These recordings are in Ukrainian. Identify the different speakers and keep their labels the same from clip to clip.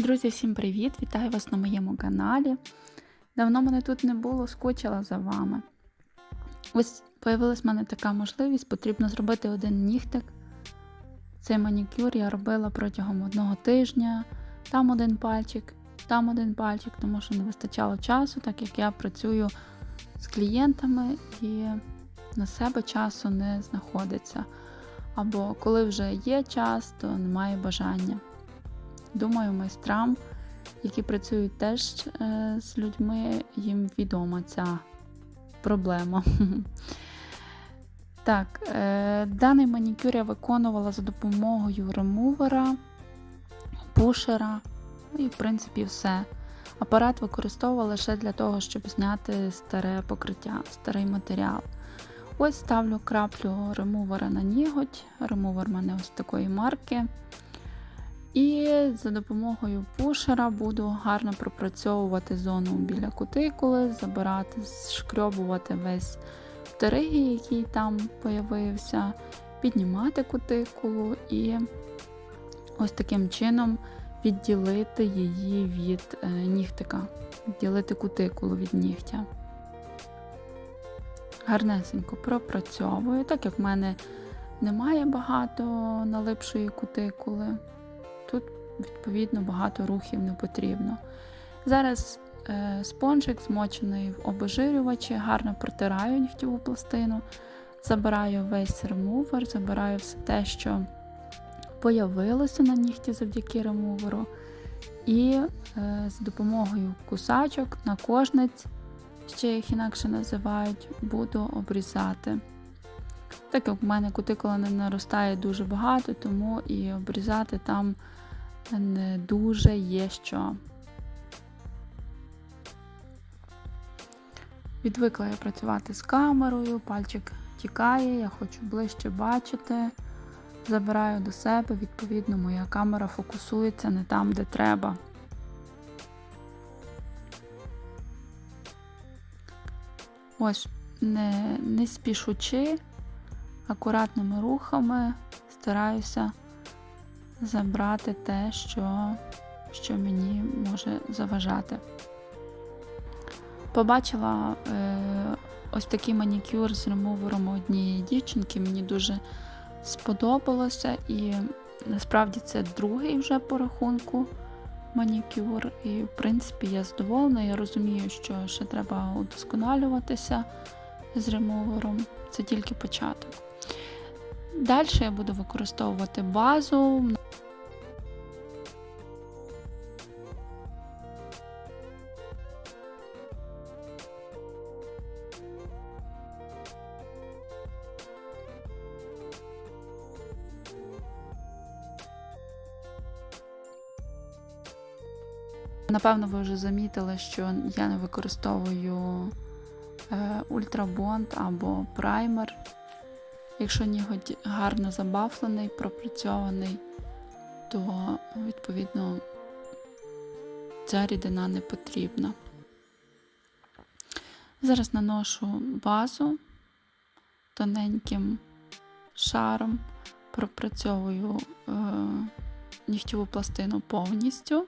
Speaker 1: Друзі, всім привіт! Вітаю вас на моєму каналі. Давно мене тут не було, скучила за вами. Ось появилась в мене така можливість, потрібно зробити один нігтик. Цей манікюр я робила протягом одного тижня. Там один пальчик, там один пальчик, тому що не вистачало часу, так як я працюю з клієнтами і на себе часу не знаходиться. Або коли вже є час, то немає бажання. Думаю, майстрам, які працюють теж е, з людьми, їм відома ця проблема. Так, е, даний манікюр я виконувала за допомогою ремувера, пушера, і, в принципі, все. Апарат використовувала лише для того, щоб зняти старе покриття, старий матеріал. Ось ставлю краплю ремувера на ніготь. Ремувер у мене ось такої марки. І за допомогою пушера буду гарно пропрацьовувати зону біля кутикули, забирати, шкрьобувати весь вторигій, який там появився, піднімати кутикулу і ось таким чином відділити її від е, нігтика, відділити кутикулу від нігтя. Гарнесенько пропрацьовую, так як в мене немає багато налипшої кутикули. Тут, відповідно, багато рухів не потрібно. Зараз е, спонжик змочений в обезжирювачі, гарно протираю нігтєву пластину, забираю весь ремувер, забираю все те, що появилося на нігті завдяки ремуверу. І е, з допомогою кусачок на кожниць, ще їх інакше називають, буду обрізати. Так як в мене кутикула не наростає дуже багато, тому і обрізати там не дуже є що. Відвикла я працювати з камерою, пальчик тікає, я хочу ближче бачити. Забираю до себе, відповідно, моя камера фокусується не там, де треба. Ось, не, не спішучи, акуратними рухами стараюся забрати те, що, що мені може заважати. Побачила е, ось такий манікюр з ремувером однієї дівчинки, мені дуже сподобалося, і насправді це другий вже по рахунку манікюр. І, в принципі, я задоволена. Я розумію, що ще треба удосконалюватися з ремувером. Це тільки початок. Далі я буду використовувати базу. Напевно, ви вже замітили, що я не використовую е, ультрабонд або праймер. Якщо ніготь гарно забафлений, пропрацьований, то, відповідно, ця рідина не потрібна. Зараз наношу базу тоненьким шаром, пропрацьовую е, нігтєву пластину повністю.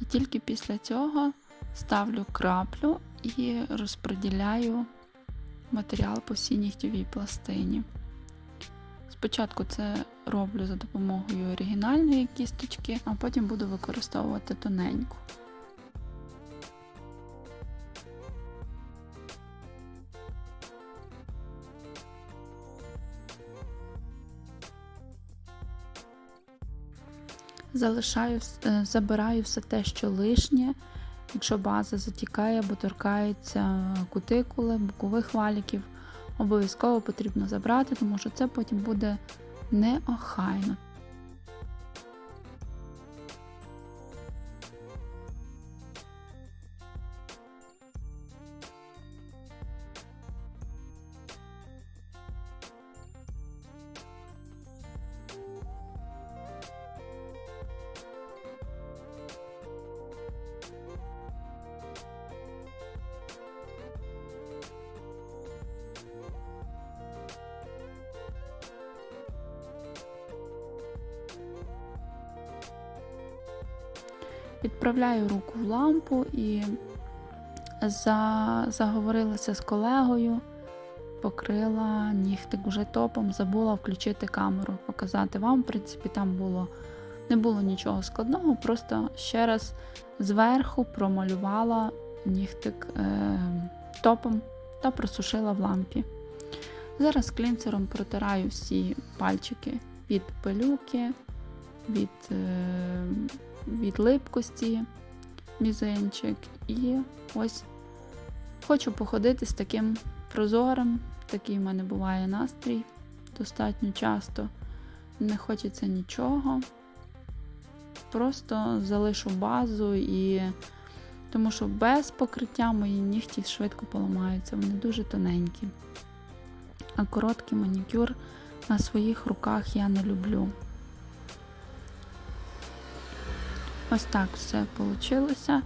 Speaker 1: І тільки після цього ставлю краплю і розподіляю матеріал по всій нігтєвій пластині. Спочатку це роблю за допомогою оригінальної кісточки, а потім буду використовувати тоненьку. Залишаю, е, забираю все те, що лишнє. Якщо база затікає або торкається кутикули, бокових валіків, обов'язково потрібно забрати, тому що це потім буде неохайно. Відправляю руку в лампу і за... заговорилася з колегою, покрила нігтик уже топом, забула включити камеру, показати вам. В принципі, там було не було нічого складного, просто ще раз зверху промалювала нігтик е... топом та просушила в лампі. Зараз клінцером протираю всі пальчики від пилюки, від е, від липкості мізинчик. І ось хочу походити з таким прозорим. Такий в мене буває настрій достатньо часто. Не хочеться нічого. Просто залишу базу і. Тому що без покриття мої нігті швидко поламаються, вони дуже тоненькі. А короткий манікюр на своїх руках я не люблю. Ось так все вийшло.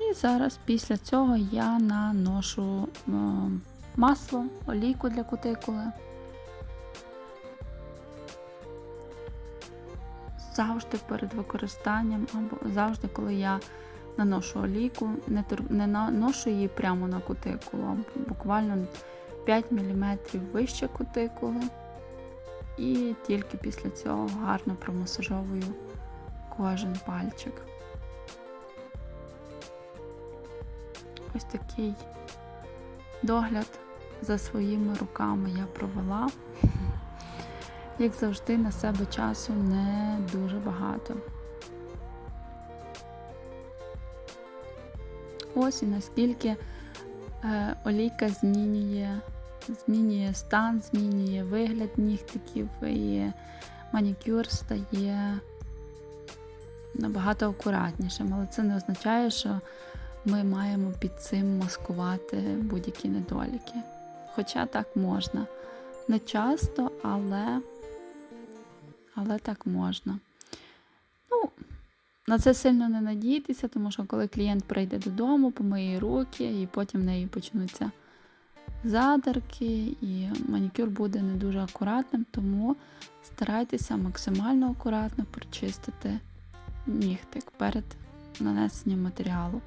Speaker 1: І зараз після цього я наношу масло, олійку для кутикули. Завжди перед використанням, або завжди, коли я наношу олійку, не не наношу її прямо на кутикулу, а буквально 5 мм вище кутикули. І тільки після цього гарно промасажовую кожен пальчик. Ось такий догляд за своїми руками я провела. Як завжди, на себе часу не дуже багато. Ось і наскільки е, олійка змінює, змінює стан, змінює вигляд нігтиків і манікюр стає набагато акуратнішим, але це не означає, що ми маємо під цим маскувати будь-які недоліки. Хоча так можна. Не часто, але але так можна. Ну, на це сильно не надійтеся, тому що коли клієнт прийде додому, помиє руки, і потім в неї почнуться задерки, і манікюр буде не дуже акуратним, тому старайтеся максимально акуратно прочистити нігтик перед нанесенням матеріалу.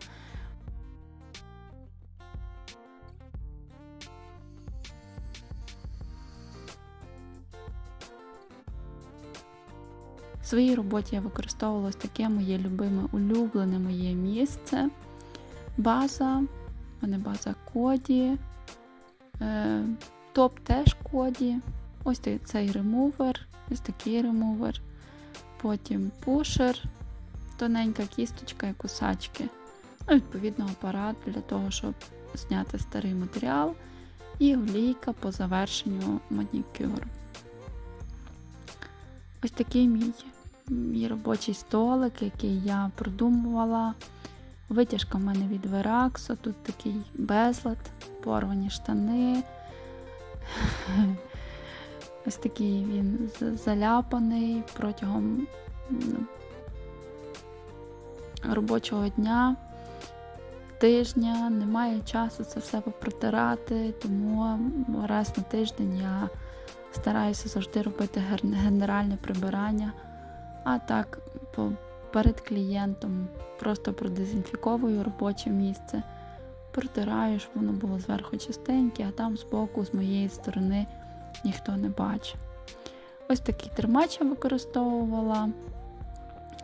Speaker 1: В своїй роботі я використовувала таке моє любиме улюблене моє місце. База, в мене база коді, е, топ теж коді. Ось цей ремувер, ось такий ремувер, потім пушер, тоненька кісточка і кусачки. Ну, Відповідно, апарат для того, щоб зняти старий матеріал, і олійка по завершенню манікюру. Ось такий мій мій робочий столик, який я продумувала. Витяжка в мене від Вераксо, тут такий безлад, порвані штани. Ось такий він заляпаний протягом робочого дня, тижня, немає часу це все попротирати, тому раз на тиждень я стараюся завжди робити генеральне прибирання. А так, перед клієнтом просто продезінфіковую робоче місце, протираю, щоб воно було зверху чистеньке, а там збоку, з моєї сторони, ніхто не бачить. Ось такий термач я використовувала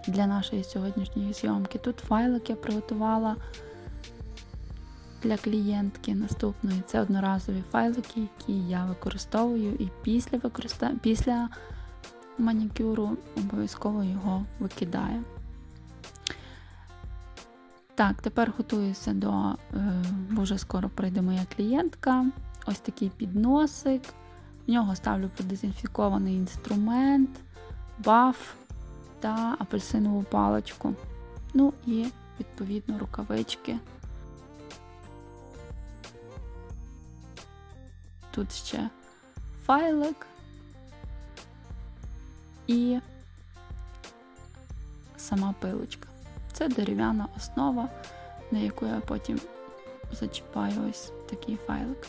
Speaker 1: для нашої сьогоднішньої зйомки. Тут файлик я приготувала для клієнтки наступної. Це одноразові файлики, які я використовую і після використа... після манікюру обов'язково його викидаю. Так, тепер готуюся до, е, бо вже скоро прийде моя клієнтка. Ось такий підносик. В нього ставлю продезінфікований інструмент, баф та апельсинову паличку. Ну і, відповідно, рукавички. Тут ще файлик і сама пилочка. Це дерев'яна основа, на яку я потім зачіпаю ось такий файлик.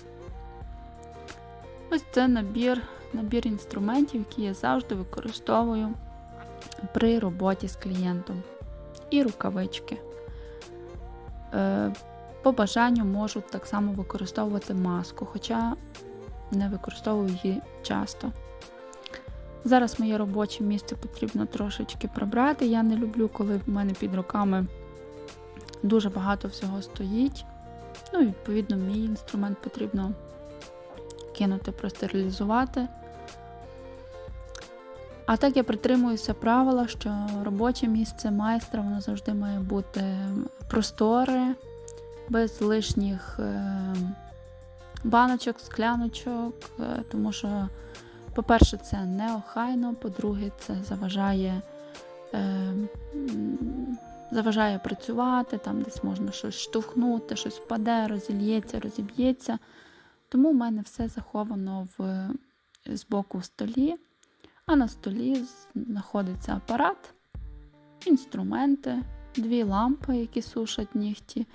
Speaker 1: Ось це набір, набір інструментів, які я завжди використовую при роботі з клієнтом. і рукавички. Е, По бажанню можу так само використовувати маску, хоча не використовую її часто. Зараз моє робоче місце потрібно трошечки прибрати. Я не люблю, коли в мене під руками дуже багато всього стоїть. Ну, відповідно, мій інструмент потрібно кинути, простерилізувати. А так я притримуюся правила, що робоче місце майстра воно завжди має бути просторе, без лишніх е, баночок, скляночок, е, тому що, по-перше, це неохайно, по-друге, це заважає, е, заважає працювати, там десь можна щось штовхнути, щось впаде, розільється, розіб'ється. Тому в мене все заховано в, збоку в столі. А на столі знаходиться апарат, інструменти, дві лампи, які сушать нігті,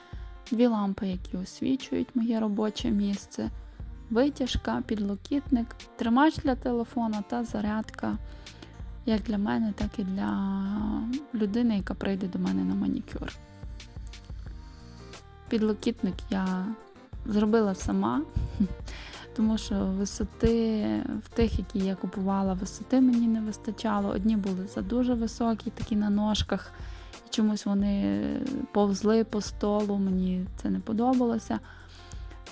Speaker 1: дві лампи, які освічують моє робоче місце, витяжка, підлокітник, тримач для телефона та зарядка як для мене, так і для людини, яка прийде до мене на манікюр. Підлокітник я зробила сама тому що висоти в тих, які я купувала, висоти мені не вистачало. Одні були за дуже високі, такі на ножках, і чомусь вони повзли по столу, мені це не подобалося.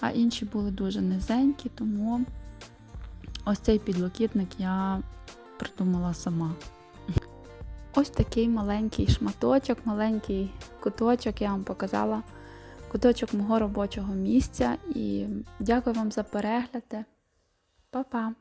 Speaker 1: А інші були дуже низенькі, тому ось цей підлокітник я придумала сама. Ось такий маленький шматочок, маленький куточок я вам показала куточок мого робочого місця. І дякую вам за перегляди. Па-па!